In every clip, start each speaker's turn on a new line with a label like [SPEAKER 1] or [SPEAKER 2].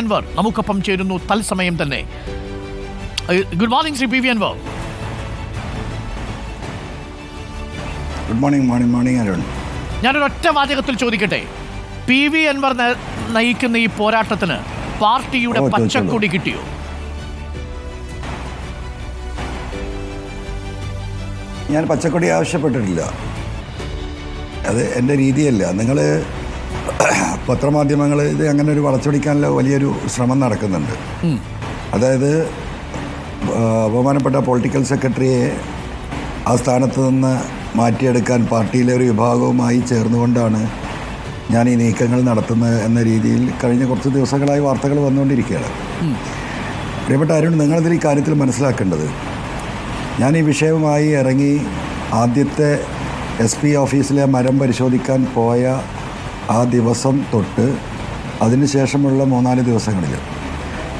[SPEAKER 1] അൻവർ നമുക്കൊപ്പം ചേരുന്നു തത്സമയം തന്നെ. Good morning Shri P V Anwar.
[SPEAKER 2] Good morning morning morning Arun
[SPEAKER 1] ഞാനൊരു ഒറ്റ വാചകത്തിൽ ചോദിക്കട്ടെ? പി വി അൻവർ നയിക്കുന്ന ഈ പോരാട്ടത്തിന് പാർട്ടിയുടെ പച്ചക്കൊടി കിട്ടിയോ?
[SPEAKER 2] ഞാൻ പച്ചക്കൊടി ആവശ്യപ്പെട്ടിട്ടില്ല. അത് എന്റെ രീതിയല്ല. നിങ്ങൾ പത്രമാധ്യമങ്ങൾ ഇത് അങ്ങനെ ഒരു വളച്ചൊടിക്കാനുള്ള വലിയൊരു ശ്രമം നടക്കുന്നുണ്ട്. അതായത് അപമാനപ്പെട്ട ബഹുമാനപ്പെട്ട പൊളിറ്റിക്കൽ സെക്രട്ടറിയെ ആ സ്ഥാനത്ത് നിന്ന് മാറ്റിയെടുക്കാൻ പാർട്ടിയിലെ ഒരു വിഭാഗവുമായി ചേർന്നുകൊണ്ടാണ് ഞാൻ ഈ നീക്കങ്ങൾ നടത്തുന്നത് എന്ന രീതിയിൽ കഴിഞ്ഞ കുറച്ച് ദിവസങ്ങളായി വാർത്തകൾ വന്നുകൊണ്ടിരിക്കുകയാണ്. പ്രിയപ്പെട്ട അരുൺ നിങ്ങളിതിൽ ഈ കാര്യത്തിൽ മനസ്സിലാക്കേണ്ടത് ഞാൻ ഈ വിഷയവുമായി ഇറങ്ങി ആദ്യത്തെ എസ് പി ഓഫീസിലെ മരം പരിശോധിക്കാൻ പോയ ആ ദിവസം തൊട്ട് അതിനുശേഷമുള്ള മൂന്നാൽ ദിവസങ്ങളിൽ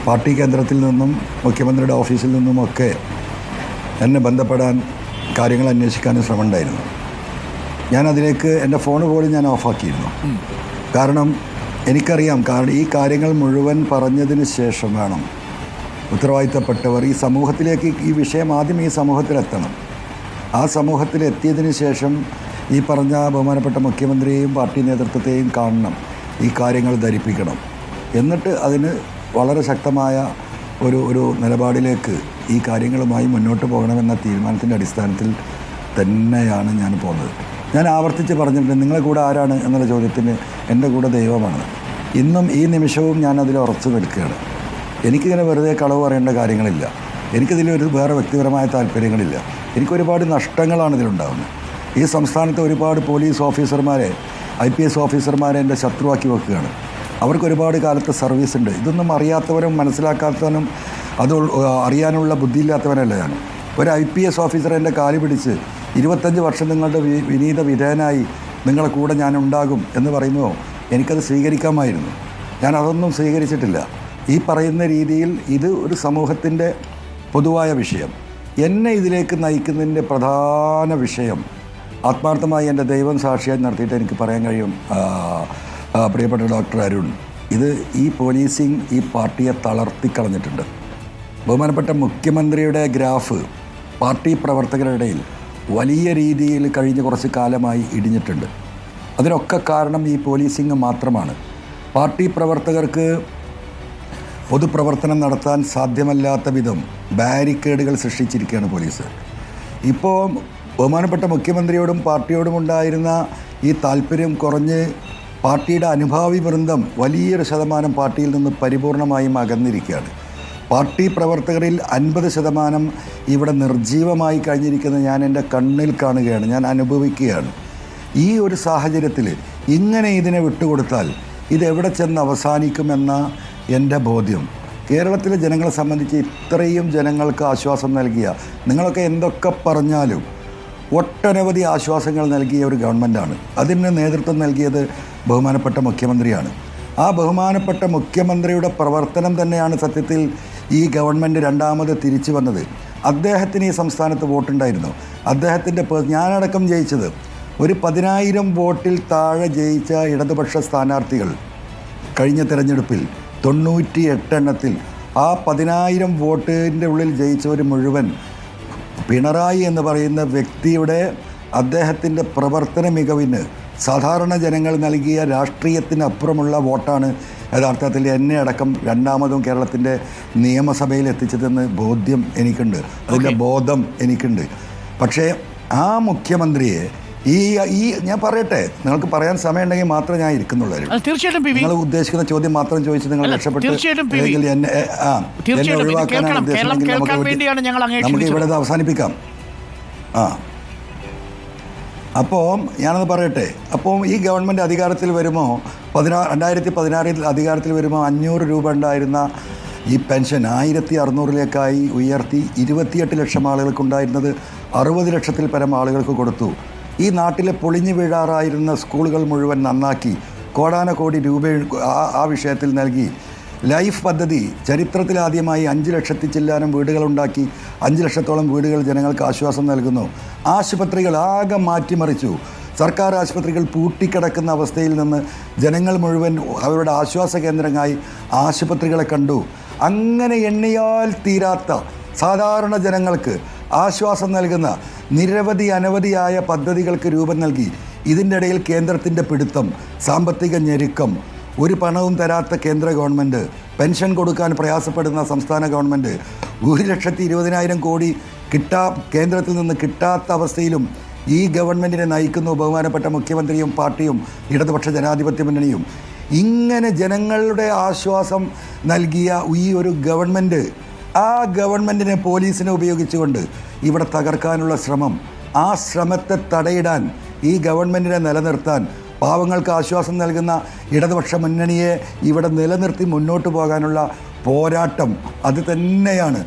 [SPEAKER 2] പാർട്ടി കേന്ദ്രത്തിൽ നിന്നും മുഖ്യമന്ത്രിയുടെ ഓഫീസിൽ നിന്നുമൊക്കെ എന്നെ ബന്ധപ്പെടാൻ കാര്യങ്ങൾ അന്വേഷിക്കാനും ശ്രമമുണ്ടായിരുന്നു. ഞാൻ അതിലേക്ക് എന്റെ ഫോൺ പോലും ഞാൻ ഓഫാക്കിയിരുന്നു. കാരണം എനിക്കറിയാം കാരണം ഈ കാര്യങ്ങൾ മുഴുവൻ പറഞ്ഞതിന് ശേഷം വേണം ഉത്തരവാദിത്തപ്പെട്ടവർ ഈ സമൂഹത്തിലേക്ക് ഈ വിഷയം ആദ്യം ഈ സമൂഹത്തിലെത്തണം. ആ സമൂഹത്തിൽ എത്തിയതിന് ശേഷം ഈ പറഞ്ഞ ബഹുമാനപ്പെട്ട മുഖ്യമന്ത്രിയെയും പാർട്ടി നേതൃത്വത്തെയും കാണണം. ഈ കാര്യങ്ങൾ ധരിപ്പിക്കണം. എന്നിട്ട് അതിന് വളരെ ശക്തമായ ഒരു ഒരു നിലപാടിലേക്ക് ഈ കാര്യങ്ങളുമായി മുന്നോട്ട് പോകണമെന്ന തീരുമാനത്തിന്റെ അടിസ്ഥാനത്തിൽ തന്നെയാണ് ഞാൻ പോകുന്നത്. ഞാൻ ആവർത്തിച്ച് പറഞ്ഞിട്ടുണ്ട് നിങ്ങളെ കൂടെ ആരാണ് എന്നുള്ള ചോദ്യത്തിന് എന്റെ കൂടെ ദൈവമാണ്. ഇന്നും ഈ നിമിഷവും ഞാൻ അതിൽ ഉറച്ചു നിൽക്കുകയാണ്. എനിക്കിങ്ങനെ വെറുതെ കളവ് പറയേണ്ട കാര്യങ്ങളില്ല. എനിക്കിതിൽ ഒരു വേറെ വ്യക്തിപരമായ താല്പര്യങ്ങളില്ല. എനിക്കൊരുപാട് നഷ്ടങ്ങളാണ് ഇതിലുണ്ടാകുന്നത് ഈ സംസ്ഥാനത്തെ ഒരുപാട് പോലീസ് ഓഫീസർമാരെ ഐ പി എസ് ഓഫീസർമാരെ എന്റെ ശത്രുവാക്കി വെക്കുകയാണ്. അവർക്ക് ഒരുപാട് കാലത്തെ സർവീസ് ഉണ്ട് ഇതൊന്നും അറിയാത്തവരും മനസ്സിലാക്കാത്തവനും അത് അറിയാനുള്ള ബുദ്ധിയില്ലാത്തവനല്ല ഞാൻ. ഒരു ഐ പി എസ് ഓഫീസർ എന്റെ കാലി പിടിച്ച് ഇരുപത്തഞ്ച് വർഷം നിങ്ങളുടെ വിനീത വിധേയനായി നിങ്ങളെ കൂടെ ഞാൻ ഉണ്ടാകും എന്ന് പറയുമ്പോൾ എനിക്കത് സ്വീകരിക്കാമായിരുന്നു. ഞാൻ അതൊന്നും സ്വീകരിച്ചിട്ടില്ല. ഈ പറയുന്ന രീതിയിൽ ഇത് ഒരു സമൂഹത്തിന്റെ പൊതുവായ വിഷയം. എന്നെ ഇതിലേക്ക് നയിക്കുന്നതിന്റെ പ്രധാന വിഷയം ആത്മാർത്ഥമായി എന്റെ ദൈവം സാക്ഷിയായി നടത്തിയിട്ട് എനിക്ക് പറയാൻ കഴിയും. പ്രിയപ്പെട്ട ഡോക്ടർ അരുൺ ഇത് ഈ പോലീസിങ് ഈ പാർട്ടിയെ തളർത്തിക്കളഞ്ഞിട്ടുണ്ട് ബഹുമാനപ്പെട്ട മുഖ്യമന്ത്രിയുടെ ഗ്രാഫ് പാർട്ടി പ്രവർത്തകരുടെ ഇടയിൽ വലിയ രീതിയിൽ കഴിഞ്ഞ കുറച്ച് കാലമായി ഇടിഞ്ഞിട്ടുണ്ട്. അതിനൊക്കെ കാരണം ഈ പോലീസിങ് മാത്രമാണ്. പാർട്ടി പ്രവർത്തകർക്ക് പൊതുപ്രവർത്തനം നടത്താൻ സാധ്യമല്ലാത്ത വിധം ബാരിക്കേഡുകൾ സൃഷ്ടിച്ചിരിക്കുകയാണ് പോലീസ്. ഇപ്പോൾ ബഹുമാനപ്പെട്ട മുഖ്യമന്ത്രിയോടും പാർട്ടിയോടും ഉണ്ടായിരുന്ന ഈ താല്പര്യം കുറഞ്ഞ് പാർട്ടിയുടെ അനുഭാവി വൃന്ദം വലിയൊരു ശതമാനം പാർട്ടിയിൽ നിന്ന് പരിപൂർണമായും അകന്നിരിക്കുകയാണ്. പാർട്ടി പ്രവർത്തകരിൽ അൻപത് ശതമാനം ഇവിടെ നിർജീവമായി കഴിഞ്ഞിരിക്കുന്നത് ഞാൻ എന്റെ കണ്ണിൽ കാണുകയാണ് ഞാൻ അനുഭവിക്കുകയാണ്. ഈ ഒരു സാഹചര്യത്തിൽ ഇങ്ങനെ ഇതിനെ വിട്ടുകൊടുത്താൽ ഇതെവിടെ ചെന്ന് അവസാനിക്കുമെന്ന എന്റെ ബോധ്യം. കേരളത്തിലെ ജനങ്ങളെ സംബന്ധിച്ച് ഇത്രയും ജനങ്ങൾക്ക് ആശ്വാസം നൽകിയ നിങ്ങളൊക്കെ എന്തൊക്കെ പറഞ്ഞാലും ഒട്ടനവധി ആശ്വാസങ്ങൾ നൽകിയ ഒരു ഗവൺമെന്റാണ് അതിന് നേതൃത്വം നൽകിയത് ബഹുമാനപ്പെട്ട മുഖ്യമന്ത്രിയാണ്. ആ ബഹുമാനപ്പെട്ട മുഖ്യമന്ത്രിയുടെ പ്രവർത്തനം തന്നെയാണ് സത്യത്തിൽ ഈ ഗവൺമെന്റ് രണ്ടാമത് തിരിച്ചു വന്നത്. അദ്ദേഹത്തിന് ഈ സംസ്ഥാനത്ത് വോട്ടുണ്ടായിരുന്നു. അദ്ദേഹത്തിന്റെ ഞാനടക്കം ജയിച്ചത്. ഒരു പതിനായിരം വോട്ടിൽ താഴെ ജയിച്ച ഇടതുപക്ഷ സ്ഥാനാർത്ഥികൾ കഴിഞ്ഞ തെരഞ്ഞെടുപ്പിൽ തൊണ്ണൂറ്റി എട്ടെണ്ണത്തിൽ ആ പതിനായിരം വോട്ടിന്റെ ഉള്ളിൽ ജയിച്ചവർ മുഴുവൻ പിണറായി എന്ന് പറയുന്ന വ്യക്തിയുടെ അദ്ദേഹത്തിന്റെ പ്രവർത്തന മികവിന് സാധാരണ ജനങ്ങൾ നൽകിയ രാഷ്ട്രീയത്തിനപ്പുറമുള്ള വോട്ടാണ് യഥാർത്ഥത്തിൽ എന്നെ അടക്കം രണ്ടാമതും കേരളത്തിന്റെ നിയമസഭയിൽ എത്തിച്ചതെന്ന് ബോധ്യം എനിക്കുണ്ട്. അതിന്റെ ബോധം എനിക്കുണ്ട്. പക്ഷേ ആ മുഖ്യമന്ത്രിയെ ഈ ഈ ഞാൻ പറയട്ടെ. നിങ്ങൾക്ക് പറയാൻ സമയം ഉണ്ടെങ്കിൽ മാത്രമേ ഞാൻ ഇരിക്കുന്നുള്ളൂ.
[SPEAKER 1] തീർച്ചയായിട്ടും
[SPEAKER 2] നിങ്ങൾ ഉദ്ദേശിക്കുന്ന ചോദ്യം മാത്രം ചോദിച്ച് നിങ്ങൾ രക്ഷപ്പെട്ടു. നമുക്ക് ഇവിടെ അവസാനിപ്പിക്കാം. ആ. അപ്പോൾ ഞാനത് പറയട്ടെ. അപ്പോൾ ഈ ഗവൺമെന്റ് അധികാരത്തിൽ വരുമോ? പതിനാ രണ്ടായിരത്തി പതിനാറിൽ അധികാരത്തിൽ വരുമോ? അഞ്ഞൂറ് രൂപ ഉണ്ടായിരുന്ന ഈ പെൻഷൻ ആയിരത്തി അറുന്നൂറിലേക്കായി ഉയർത്തി ഇരുപത്തിയെട്ട് ലക്ഷം ആളുകൾക്കുണ്ടായിരുന്നത് അറുപത് ലക്ഷത്തിൽ പരം ആളുകൾക്ക് കൊടുത്തു. ഈ നാട്ടിലെ പൊളിഞ്ഞു വീഴാറായിരുന്ന സ്കൂളുകൾ മുഴുവൻ നന്നാക്കി കോടാനകോടി രൂപ ആ വിഷയത്തിൽ നൽകി. ലൈഫ് പദ്ധതി ചരിത്രത്തിലാദ്യമായി അഞ്ച് ലക്ഷത്തി ചില്ലാനം വീടുകളുണ്ടാക്കി അഞ്ച് ലക്ഷത്തോളം വീടുകൾ ജനങ്ങൾക്ക് ആശ്വാസം നൽകുന്നു. ആശുപത്രികൾ ആകെ മാറ്റിമറിച്ചു. സർക്കാർ ആശുപത്രികൾ പൂട്ടിക്കിടക്കുന്ന അവസ്ഥയിൽ നിന്ന് ജനങ്ങൾ മുഴുവൻ അവരുടെ ആശ്വാസ കേന്ദ്രമായി ആശുപത്രികളെ കണ്ടു. അങ്ങനെ എണ്ണിയാൽ തീരാത്ത സാധാരണ ജനങ്ങൾക്ക് ആശ്വാസം നൽകുന്ന നിരവധി അനവധിയായ പദ്ധതികൾക്ക് രൂപം നൽകി. ഇതിന്റെ ഇടയിൽ കേന്ദ്രത്തിന്റെ പിടുത്തം സാമ്പത്തിക ഞെരുക്കം ഒരു പണവും തരാത്ത കേന്ദ്ര ഗവൺമെന്റ് പെൻഷൻ കൊടുക്കാൻ പ്രയാസപ്പെടുന്ന സംസ്ഥാന ഗവൺമെന്റ് ഒരു ലക്ഷത്തി ഇരുപതിനായിരം കോടി കിട്ടാ കേന്ദ്രത്തിൽ നിന്ന് കിട്ടാത്ത അവസ്ഥയിലും ഈ ഗവൺമെന്റിനെ നയിക്കുന്ന ബഹുമാനപ്പെട്ട മുഖ്യമന്ത്രിയും പാർട്ടിയും ഇടതുപക്ഷ ജനാധിപത്യ മുന്നണിയും. ഇങ്ങനെ ജനങ്ങളുടെ ആശ്വാസം നൽകിയ ഈ ഒരു ഗവൺമെന്റ് ആ ഗവൺമെന്റിനെ പോലീസിനെ ഉപയോഗിച്ചുകൊണ്ട് ഇവിടെ തകർക്കാനുള്ള ശ്രമം. ആ ശ്രമത്തെ തടയിടാൻ ഈ ഗവൺമെന്റിനെ നിലനിർത്താൻ പാവങ്ങൾക്ക് ആശ്വാസം നൽകുന്ന ഇടതുപക്ഷ മുന്നണിയെ ഇവിടെ നിലനിർത്തി മുന്നോട്ട് പോകാനുള്ള പോരാട്ടം അത് തന്നെയാണ്.